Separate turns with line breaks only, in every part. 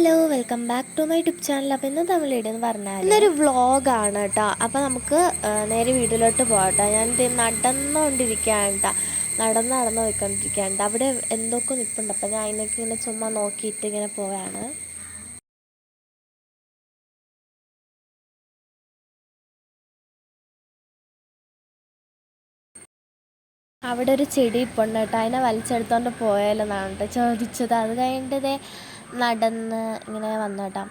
Hello welcome back to my YouTube channel അപ്പോൾ ഇന്ന് തമിഴിടെ എന്ന് പറഞ്ഞാൽ ഇന്നൊരു വ്ളോഗാണ് കേട്ടോ അപ്പോൾ നമുക്ക് നേരെ വീട്ടിലോട്ട് പോകാം ഞാൻ ഇത് നടന്നുകൊണ്ടിരിക്കുകയാണ് കേട്ടോ നടന്ന് നടന്ന് പോയിക്കൊണ്ടിരിക്കുകയാണ്. അവിടെ എന്തൊക്കെ നിൽപ്പുണ്ട് അപ്പോൾ ഞാൻ അതിനൊക്കെ ഇങ്ങനെ ചുമ്മാ നോക്കിയിട്ട് ഇങ്ങനെ പോവാണ്. അവിടെ ഒരു ചെടി ഇപ്പുണ്ട് കേട്ടോ അതിനെ വലിച്ചെടുത്തോണ്ട് പോയാലെന്നാണ് കേട്ടോ ചോദിച്ചത്. അത് കഴിഞ്ഞിട്ട് നടന്ന് ഇങ്ങനെ വന്നു കേട്ടോ.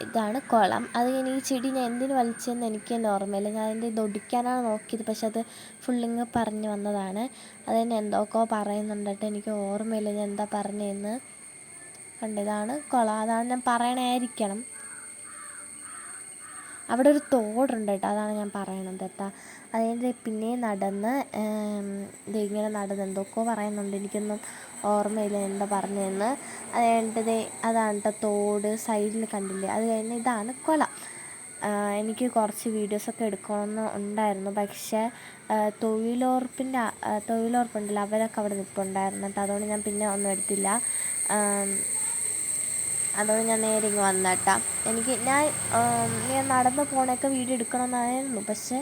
ഇതാണ് കുളം. അത് കഴിഞ്ഞ് ഈ ചെടി ഞാൻ എന്തിനു വലിച്ചതെന്ന് എനിക്ക് തന്നെ ഓർമ്മയില്ല. ഞാൻ അതിന്റെ ഇത് ഒടിക്കാനാണ് നോക്കിയത്. പക്ഷെ അത് ഫുള്ളിങ് പറഞ്ഞു വന്നതാണ്. അത് തന്നെ എന്തൊക്കെയോ പറയുന്നുണ്ട് കേട്ടോ. എനിക്ക് ഓർമ്മയില്ല ഞാൻ എന്താ പറഞ്ഞതെന്ന് കണ്ട് ഇതാണ് കുളം. അതാണ് ഞാൻ പറയണായിരിക്കണം അവിടെ ഒരു തോടുണ്ട് കേട്ടോ അതാണ് ഞാൻ പറയണത് കേട്ടോ അതിന്റെ പിന്നെ നടന്ന് ഇത് ഇങ്ങനെ നടന്ന് എന്തൊക്കെയോ പറയുന്നുണ്ട്. എനിക്കൊന്നും ഓർമ്മയില്ല എന്താ പറഞ്ഞതെന്ന്. അത് കഴിഞ്ഞിട്ട് അതാണ് കേട്ടോ തോട് സൈഡിൽ കണ്ടില്ലേ? അത് കഴിഞ്ഞ് ഇതാണ് കൊല. എനിക്ക് കുറച്ച് വീഡിയോസൊക്കെ എടുക്കണമെന്ന് ഉണ്ടായിരുന്നു. പക്ഷേ തൊഴിലുറപ്പിന്റെ തൊഴിലുറപ്പുണ്ടല്ലോ അവരൊക്കെ അവിടെ നിൽപ്പുണ്ടായിരുന്നു കേട്ടോ അതുകൊണ്ട് ഞാൻ പിന്നെ ഒന്നും എടുത്തില്ല. അതുകൊണ്ട് ഞാൻ നേരെ ഇങ്ങ് വന്നേട്ടാ എനിക്ക് ഞാൻ ഞാൻ നടന്നു പോണൊക്കെ വീഡിയോ എടുക്കണമെന്നായിരുന്നു. പക്ഷേ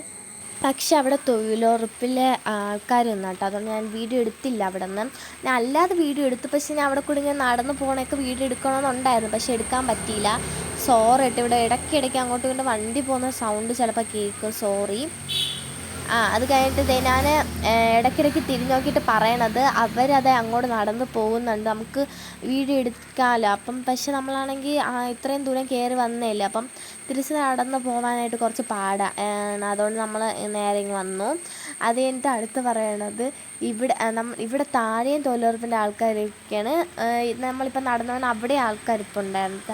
പക്ഷെ അവിടെ തൊഴിലുറപ്പിലെ ആൾക്കാർ നിന്നാട്ടോ അതുകൊണ്ട് ഞാൻ വീഡിയോ എടുത്തില്ല അവിടെ നിന്ന് ഞാൻ അല്ലാതെ വീഡിയോ എടുത്തു. പക്ഷേ ഞാൻ അവിടെ കൂടി ഞാൻ നടന്നു പോകണൊക്കെ വീഡിയോ എടുക്കണമെന്നുണ്ടായിരുന്നു. പക്ഷേ എടുക്കാൻ പറ്റിയില്ല. സോറി കേട്ടോ. ഇവിടെ ഇടയ്ക്കിടയ്ക്ക് അങ്ങോട്ടും ഇങ്ങോട്ടും വണ്ടി പോകുന്ന സൗണ്ട് ചിലപ്പോൾ കേൾക്കും. സോറി ആ അത് കഴിഞ്ഞിട്ട് ഞാൻ ഇടയ്ക്കിടയ്ക്ക് തിരിഞ്ഞ് നോക്കിയിട്ട് പറയണത് അവരത് അങ്ങോട്ട് നടന്ന് പോകുന്നുണ്ട്. നമുക്ക് വീഡിയോ എടുക്കാമല്ലോ അപ്പം പക്ഷെ നമ്മളാണെങ്കിൽ ഇത്രയും ദൂരം കയറി വന്നേല്ലേ അപ്പം തിരിച്ച് നടന്ന് പോകാനായിട്ട് കുറച്ച് പാടാണ് അതുകൊണ്ട് നമ്മൾ നേരെ വന്നു. അത് കഴിഞ്ഞിട്ട് അടുത്ത് പറയണത് ഇവിടെ നമ്മ ഇവിടെ താഴെയും തൊഴിലുറപ്പിന്റെ ആൾക്കാരൊക്കെയാണ്. നമ്മളിപ്പോൾ നടന്നവൻ അവിടെ ഉണ്ടായിരുന്നത്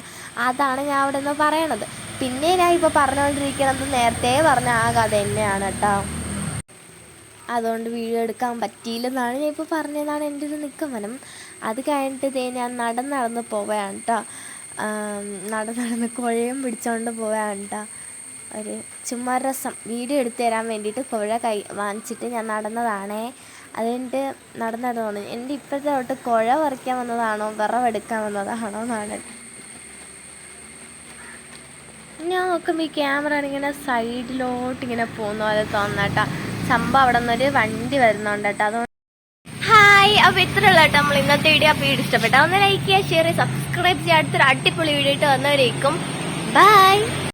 അതാണ് ഞാൻ അവിടെ നിന്ന് പറയണത്. പിന്നെ ഞാൻ ഇപ്പോൾ പറഞ്ഞുകൊണ്ടിരിക്കണത് നേരത്തെ പറഞ്ഞ ആ കഥ തന്നെയാണ് കേട്ടോ. അതുകൊണ്ട് വീഡിയോ എടുക്കാൻ പറ്റിയില്ലെന്നാണ് ഞാൻ ഇപ്പോൾ പറഞ്ഞതാണ് എന്റെ ഒരു നിഗമനം. അത് കഴിഞ്ഞിട്ട് ദേ ഞാൻ നടന്ന് നടന്ന് പോവുകയാണ് കേട്ടോ നടന്ന് നടന്ന് കുഴയും പിടിച്ചുകൊണ്ട് പോവുകയാണ് കേട്ടോ ഒരു ചുമ്മാ രസം. വീഡിയോ എടുത്തു തരാൻ വേണ്ടിയിട്ട് കുഴ കൈ വാങ്ങിച്ചിട്ട് ഞാൻ നടന്നതാണേ. അത് എന്റെ നടന്നിട്ട് നടന്ന് എന്റെ ഇപ്പോഴത്തെ തൊട്ട് കുഴ പറിക്കാൻ വന്നതാണോ വിറവെടുക്കാൻ വന്നതാണോ എന്നാണ്. ഞാൻ നോക്കുമ്പോൾ ഈ ക്യാമറ ഇങ്ങനെ സൈഡിലോട്ട് ഇങ്ങനെ പോകുന്ന പോലെ തോന്നാട്ടാ സംഭവം അവിടെ നിന്നൊരു വണ്ടി വരുന്നുണ്ട് കേട്ടോ. അതുകൊണ്ട് ഹായ് അപ്പോൾ ഇത്രയുള്ള കേട്ടോ. നമ്മൾ ഇന്നത്തെ വീഡിയോ അപ്പോൾ വീഡിയോ ഇഷ്ടപ്പെട്ട. ഒന്ന് ലൈക്ക് ചെയ്യുക ഷെയർ ചെയ്യുക സബ്സ്ക്രൈബ് ചെയ്യുക. അടുത്തൊരു അടിപൊളി വീഡിയോ ആയിട്ട് വന്നവരേക്കും. ബൈ